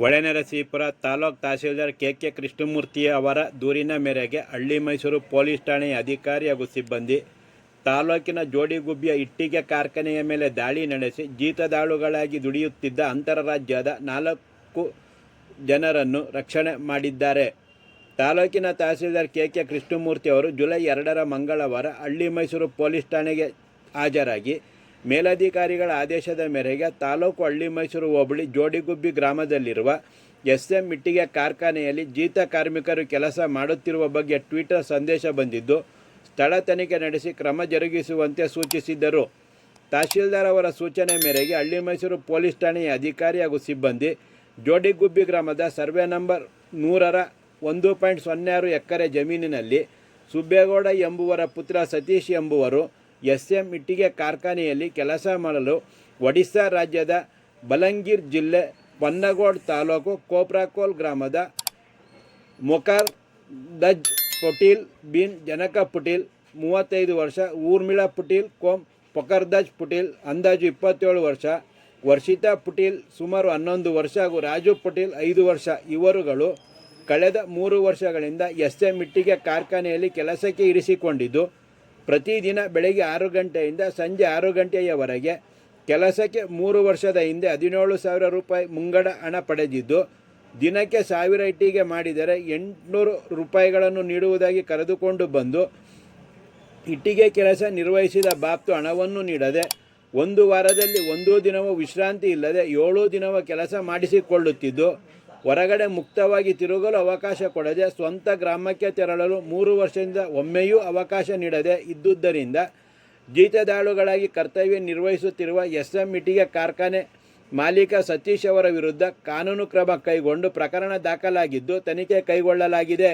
Holenarasipura taluk tahsildar K K Krishnamurthy ಅವರ ದೂರಿನ ಮೇರೆಗೆ ಹಳ್ಳಿ ಮೈಸೂರು ಪೊಲೀಸ್ ಠಾಣೆಯ ಅಧಿಕಾರಿ ಹಾಗೂ ಸಿಬ್ಬಂದಿ ತಾಲೂಕಿನ ಜೋಡಿಗುಬ್ಬಿಯ ಇಟ್ಟಿಗೆ ಕಾರ್ಖಾನೆಯ ಮೇಲೆ ದಾಳಿ ನಡೆಸಿ ಜೀತದಾಳುಗಳಾಗಿ ದುಡಿಯುತ್ತಿದ್ದ ಅಂತರರಾಜ್ಯದ ನಾಲ್ಕು ಜನರನ್ನು ರಕ್ಷಣೆ ಮಾಡಿದ್ದಾರೆ. ತಾಲೂಕಿನ ತಹಸೀಲ್ದಾರ್ ಕೆ ಕೆ ಕೃಷ್ಣಮೂರ್ತಿ ಅವರು ಜುಲೈ ಎರಡರ ಮಂಗಳವಾರ ಹಳ್ಳಿ ಮೈಸೂರು ಪೊಲೀಸ್ ಠಾಣೆಗೆ ಹಾಜರಾಗಿ ಮೇಲಧಿಕಾರಿಗಳ ಆದೇಶದ ಮೇರೆಗೆ ತಾಲೂಕು ಹಳ್ಳಿ ಮೈಸೂರು ಹೋಬಳಿ ಜೋಡಿಗುಬ್ಬಿ ಗ್ರಾಮದಲ್ಲಿರುವ ಎಸ್ ಎಂ ಇಟ್ಟಿಗೆ ಕಾರ್ಖಾನೆಯಲ್ಲಿ ಜೀತ ಕಾರ್ಮಿಕರು ಕೆಲಸ ಮಾಡುತ್ತಿರುವ ಬಗ್ಗೆ ಟ್ವಿಟರ್ ಸಂದೇಶ ಬಂದಿದ್ದು, ಸ್ಥಳ ತನಿಖೆ ನಡೆಸಿ ಕ್ರಮ ಜರುಗಿಸುವಂತೆ ಸೂಚಿಸಿದ್ದರು. ತಹಶೀಲ್ದಾರ್ ಅವರ ಸೂಚನೆ ಮೇರೆಗೆ ಹಳ್ಳಿ ಮೈಸೂರು ಪೊಲೀಸ್ ಠಾಣೆಯ ಅಧಿಕಾರಿ ಹಾಗೂ ಸಿಬ್ಬಂದಿ ಜೋಡಿಗುಬ್ಬಿ ಗ್ರಾಮದ ಸರ್ವೆ ನಂಬರ್ ನೂರರ ಒಂದು ಪಾಯಿಂಟ್ ಸೊನ್ನೆ ಆರು ಎಕರೆ ಜಮೀನಿನಲ್ಲಿ ಸುಬ್ಬೇಗೌಡ ಎಂಬುವರ ಪುತ್ರ ಸತೀಶ್ ಎಂಬುವರು ಎಸ್ ಎಂ ಇಟ್ಟಿಗೆ ಕಾರ್ಖಾನೆಯಲ್ಲಿ ಕೆಲಸ ಮಾಡಲು ಒಡಿಶಾ ರಾಜ್ಯದ ಬಲಂಗೀರ್ ಜಿಲ್ಲೆ ಪನ್ನಗೋಡ್ ತಾಲೂಕು ಕೋಪ್ರಾಕೋಲ್ ಗ್ರಾಮದ ಮೊಕಾರ್ ದಜ್ ಪುಟೀಲ್ ಬಿನ್ ಜನಕ ಪುಟೀಲ್, ಮೂವತ್ತೈದು ವರ್ಷ, ಊರ್ಮಿಳಾ ಪುಟೀಲ್, ಕೋಮ್ ಪೊಕರ್ದಜ್ ಪುಟೀಲ್, ಅಂದಾಜು ಇಪ್ಪತ್ತೇಳು ವರ್ಷ, ವರ್ಷಿತಾ ಪುಟೀಲ್, ಸುಮಾರು ಹನ್ನೊಂದು ವರ್ಷ ಹಾಗೂ ರಾಜು ಪುಟೀಲ್, ಐದು ವರ್ಷ, ಇವರುಗಳು ಕಳೆದ ಮೂರು ವರ್ಷಗಳಿಂದ ಎಸ್ ಎಂ ಇಟ್ಟಿಗೆ ಕಾರ್ಖಾನೆಯಲ್ಲಿ ಕೆಲಸಕ್ಕೆ ಇರಿಸಿಕೊಂಡಿದ್ದು ಪ್ರತಿದಿನ ಬೆಳಗ್ಗೆ ಆರು ಗಂಟೆಯಿಂದ ಸಂಜೆ ಆರು ಗಂಟೆಯವರೆಗೆ ಕೆಲಸಕ್ಕೆ ಮೂರು ವರ್ಷದ ಹಿಂದೆ ಹದಿನೇಳು ಸಾವಿರ ರೂಪಾಯಿ ಮುಂಗಡ ಹಣ ಪಡೆದಿದ್ದು, ದಿನಕ್ಕೆ ಸಾವಿರ ಇಟ್ಟಿಗೆ ಮಾಡಿದರೆ ಎಂಟುನೂರು ರೂಪಾಯಿಗಳನ್ನು ನೀಡುವುದಾಗಿ ಕರೆದುಕೊಂಡು ಬಂದು, ಇಟ್ಟಿಗೆ ಕೆಲಸ ನಿರ್ವಹಿಸಿದ ಬಾಬ್ತು ಹಣವನ್ನು ನೀಡದೆ, ಒಂದು ವಾರದಲ್ಲಿ ಒಂದು ದಿನವೂ ವಿಶ್ರಾಂತಿ ಇಲ್ಲದೆ ಏಳು ದಿನವೂ ಕೆಲಸ ಮಾಡಿಸಿಕೊಳ್ಳುತ್ತಿದ್ದು ಹೊರಗಡೆ ಮುಕ್ತವಾಗಿ ತಿರುಗಲು ಅವಕಾಶ ಕೊಡದೆ ಸ್ವಂತ ಗ್ರಾಮಕ್ಕೆ ತೆರಳಲು ಮೂರು ವರ್ಷದಿಂದ ಒಮ್ಮೆಯೂ ಅವಕಾಶ ನೀಡದೆ ಇದ್ದುದರಿಂದ ಜೀತದಾಳುಗಳಾಗಿ ಕರ್ತವ್ಯ ನಿರ್ವಹಿಸುತ್ತಿರುವ ಎಸ್ ಎಂ ಇಟಿಗೆ ಕಾರ್ಖಾನೆ ಮಾಲೀಕ ಸತೀಶ್ ಅವರ ವಿರುದ್ಧ ಕಾನೂನು ಕ್ರಮ ಕೈಗೊಂಡು ಪ್ರಕರಣ ದಾಖಲಾಗಿದ್ದು ತನಿಖೆ ಕೈಗೊಳ್ಳಲಾಗಿದೆ.